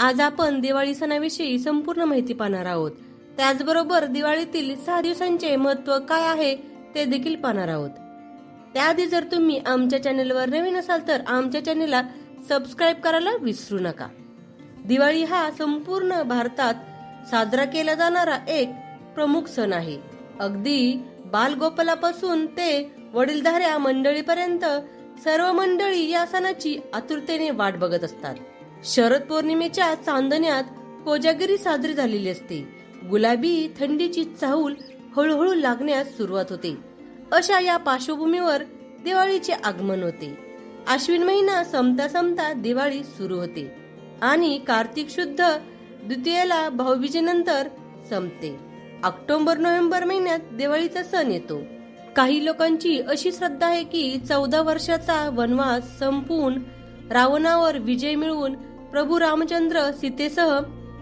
आज आपण दिवाळी सणाविषयी संपूर्ण माहिती पाहणार आहोत. त्याचबरोबर दिवाळीतील सहा दिवसांचे महत्त्व काय आहे ते देखील पाहणार आहोत. त्याआधी जर तुम्ही आमच्या चॅनेलवर नवीन असाल तर आमच्या चॅनेलला सबस्क्राईब करायला विसरू नका. दिवाळी हा संपूर्ण भारतात साजरा केला जाणारा एक प्रमुख सण आहे. अगदी बालगोपालापासून ते वडीलधाऱ्या मंडळीपर्यंत सर्व मंडळी या सणाची आतुरतेने वाट बघत असतात. शरद पौर्णिमेच्या चांदण्यात कोजागिरी साजरी झालेली असते. गुलाबी थंडीची चाहूल हळूहळू लागण्यास सुरुवात होते. अशा या पार्श्वभूमीवर दिवाळीचे आगमन होते. आश्विन महिना संपता संपता दिवाळी सुरू होते. आणि कार्तिक शुद्ध द्वितीयेला भाऊबीजेनंतर संपते. ऑक्टोबर नोव्हेंबर महिन्यात दिवाळीचा सण येतो. काही लोकांची अशी श्रद्धा आहे की चौदा वर्षाचा वनवास संपून रावणावर विजय मिळवून प्रभू रामचंद्र सीतेसह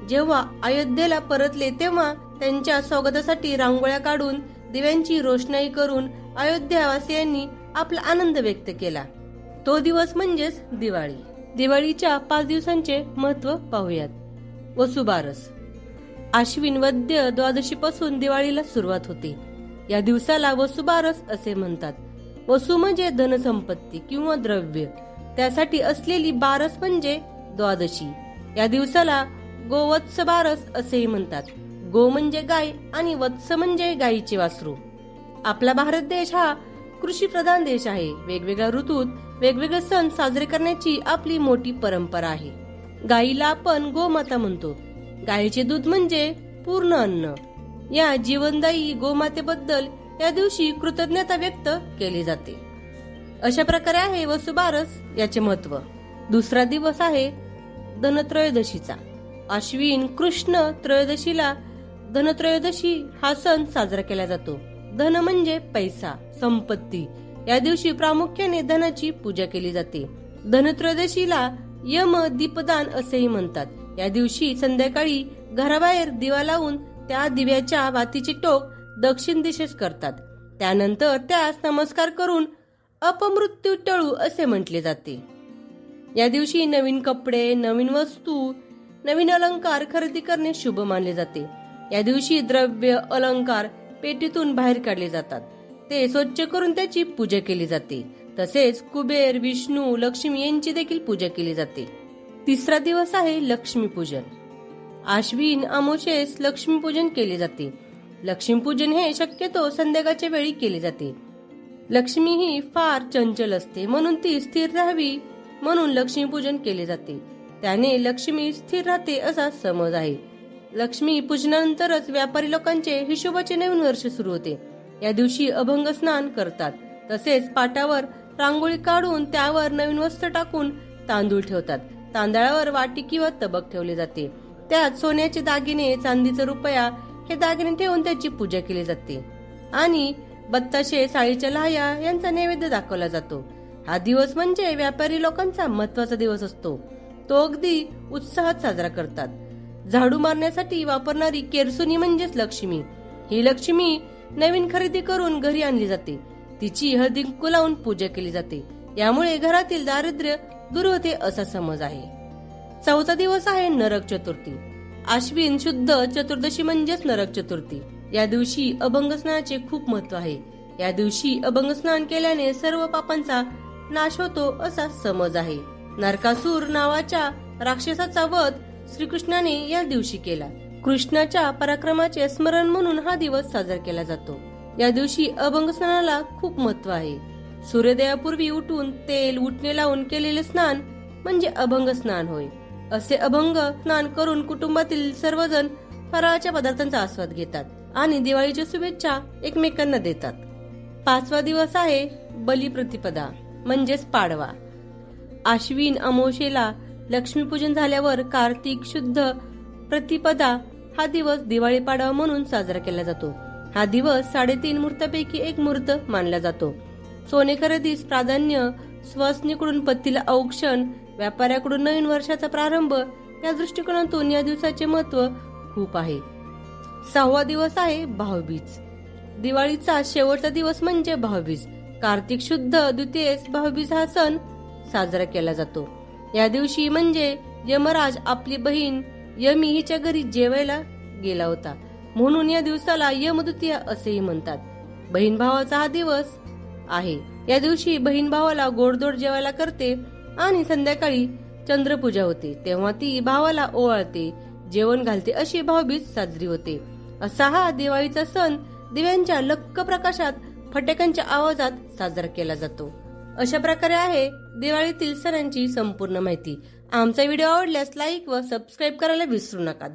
जेव्हा अयोध्येला परतले तेव्हा त्यांच्या स्वागतासाठी रांगोळ्या काढून दिव्यांची रोषणाई करून अयोध्यावासियांनी आपला आनंद व्यक्त केला. तो दिवस म्हणजेच दिवाळी. दिवाळीच्या पाच दिवसांचे महत्त्व पाहूयात. वसुबारस. आश्विन वद्य द्वादशीपासून दिवाळीला सुरुवात होते. या दिवसाला वसुबारस असे म्हणतात. वसु म्हणजे धनसंपत्ती किंवा द्रव्य. त्यासाठी असलेली बारस म्हणजे द्वादशी. या दिवसाला गोवत्स बारस असेही म्हणतात. गो म्हणजे गाय आणि वत्स म्हणजे गायीचे वासरू. आपला भारत देश हा कृषी प्रधान देश आहे. वेगवेगळ्या ऋतूत वेगवेगळे सण साजरे करण्याची आपली मोठी परंपरा आहे. गायीला आपण गोमाता म्हणतो. गायीचे दूध म्हणजे पूर्ण अन्न. या जीवनदायी गोमातेबद्दल या दिवशी कृतज्ञता व्यक्त केली जाते. अशा प्रकारे आहे वसुबारस याचे महत्त्व. दुसरा दिवस आहे धनत्रयोदशीचा. अश्विन कृष्ण त्रयोदशीला धनत्रयोदशी हा सण साजरा केला जातो. धन म्हणजे पैसा संपत्ती. या दिवशी प्रामुख्याने धनाची पूजा केली जाते. धनत्रयोदशीला यम दीपदान असेही म्हणतात. या दिवशी संध्याकाळी घराबाहेर दिवा लावून त्या दिव्याच्या वातीचे टोक दक्षिण दिशेस करतात. त्यानंतर त्यास नमस्कार करून अपमृत्यू टळू असे म्हटले जाते. या दिवशी नवीन कपडे नवीन वस्तू नवीन अलंकार खरेदी करणे शुभ मानले जाते. या दिवशी द्रव्य अलंकार पेटीतून बाहेर काढले जातात. ते स्वच्छ करून त्याची पूजा केली जाते. तसेच कुबेर विष्णू लक्ष्मी यांची देखील पूजा केली जाते. तिसरा दिवस आहे लक्ष्मीपूजन. आश्विन अमोशेस लक्ष्मीपूजन केले जाते. लक्ष्मीपूजन हे शक्यतो संध्याकाळच्या वेळी केले जाते. लक्ष्मी ही फार चंचल असते म्हणून ती स्थिर राहावी म्हणून लक्ष्मीपूजन केले जाते. त्याने लक्ष्मी स्थिर राहते असा समज आहे. लक्ष्मी पूजनानंतरच व्यापारी लोकांचे हिशोबाचे नवीन वर्ष सुरू होते. या दिवशी अभंग स्नान करतात. तसेच पाटावर रांगोळी काढून त्यावर नवीन वस्त्र टाकून तांदूळ ठेवतात. तांदळावर वाटी किंवा तबक ठेवले जाते. त्यात सोन्याचे दागिने चांदीचा रुपया हे दागिने ठेवून त्याची पूजा केली जाते. आणि बत्ताशे साळीच्या लाह्या यांचा नैवेद्य दाखवला जातो. हा दिवस म्हणजे व्यापारी लोकांचा महत्त्वाचा दिवस असतो. तो अगदी उत्साहात साजरा करतात. झाडू मारण्यासाठी वापरणारी केरसुनी म्हणजेच लक्ष्मी. ही लक्ष्मी नवीन खरेदी करून घरी आणली जाते. तिची हळदी लावून पूजा केली जाते. यामुळे घरातील दारिद्र्य दूर होते असा समज आहे. चौथा दिवस आहे नरक चतुर्थी. आश्विन शुद्ध चतुर्दशी म्हणजेच नरक चतुर्थी. या दिवशी अभंग स्नानाचे खूप महत्त्व आहे. या दिवशी अभंग स्नान केल्याने सर्व पापांचा नाश होतो असा समज आहे. नरकासूर नावाच्या राक्षसाचा वध श्रीकृष्णाने या दिवशी केला. कृष्णाच्या पराक्रमाचे स्मरण म्हणून हा दिवस साजरा केला जातो. या दिवशी अभंग स्नानाला खूप महत्त्व आहे. सूर्योदयापूर्वी उठून तेल उठणे लावून केलेले स्नान म्हणजे अभंग स्नान होय. असे अभंग स्नान करून कुटुंबातील सर्वजण फराळाच्या पदार्थांचा आस्वाद घेतात आणि दिवाळीच्या शुभेच्छा एकमेकांना देतात. पाचवा दिवस आहे बलिप्रतिपदा. म्हणजेच पाडवा. आश्विन अमोशेला लक्ष्मीपूजन झाल्यावर कार्तिक शुद्ध प्रतिपदा हा दिवस दिवाळी पाडवा म्हणून साजरा केला जातो. हा दिवस साडेतीन मुहूर्तापैकी एक मुहूर्त मानला जातो. सोने खरेदीस प्राधान्य स्वसनीकडून पत्तीला औक्षण व्यापाऱ्याकडून नवीन वर्षाचा प्रारंभ या दृष्टिकोनातून या दिवसाचे महत्त्व खूप आहे. सहावा दिवस आहे भाऊबीज. दिवाळीचा शेवटचा दिवस म्हणजे भाऊबीज. कार्तिक शुद्ध द्वितीयेस भाऊबीज हा सण साजरा केला जातो. या दिवशी म्हणजे यमराज आपली बहीण यमी हिच्या घरी जेवायला गेला होता. म्हणून या दिवसाला यमद्वितीया असेही म्हणतात. बहीण भावाचा हा दिवस आहे. या दिवशी बहीण भावाला गोडधोड जेवायला करते आणि संध्याकाळी चंद्रपूजा होते. तेव्हा ती भावाला ओवाळते जेवण घालते अशी भावबीज साजरी होते. असा हा दिवाळीचा सण दिव्यांच्या लक्क प्रकाशात फटाक्यांच्या आवाजात साजरा केला जातो. अशा प्रकारे आहे दिवाळीतील सणांची संपूर्ण माहिती. आमचा व्हिडिओ आवडल्यास लाईक व सबस्क्राईब करायला विसरू नका.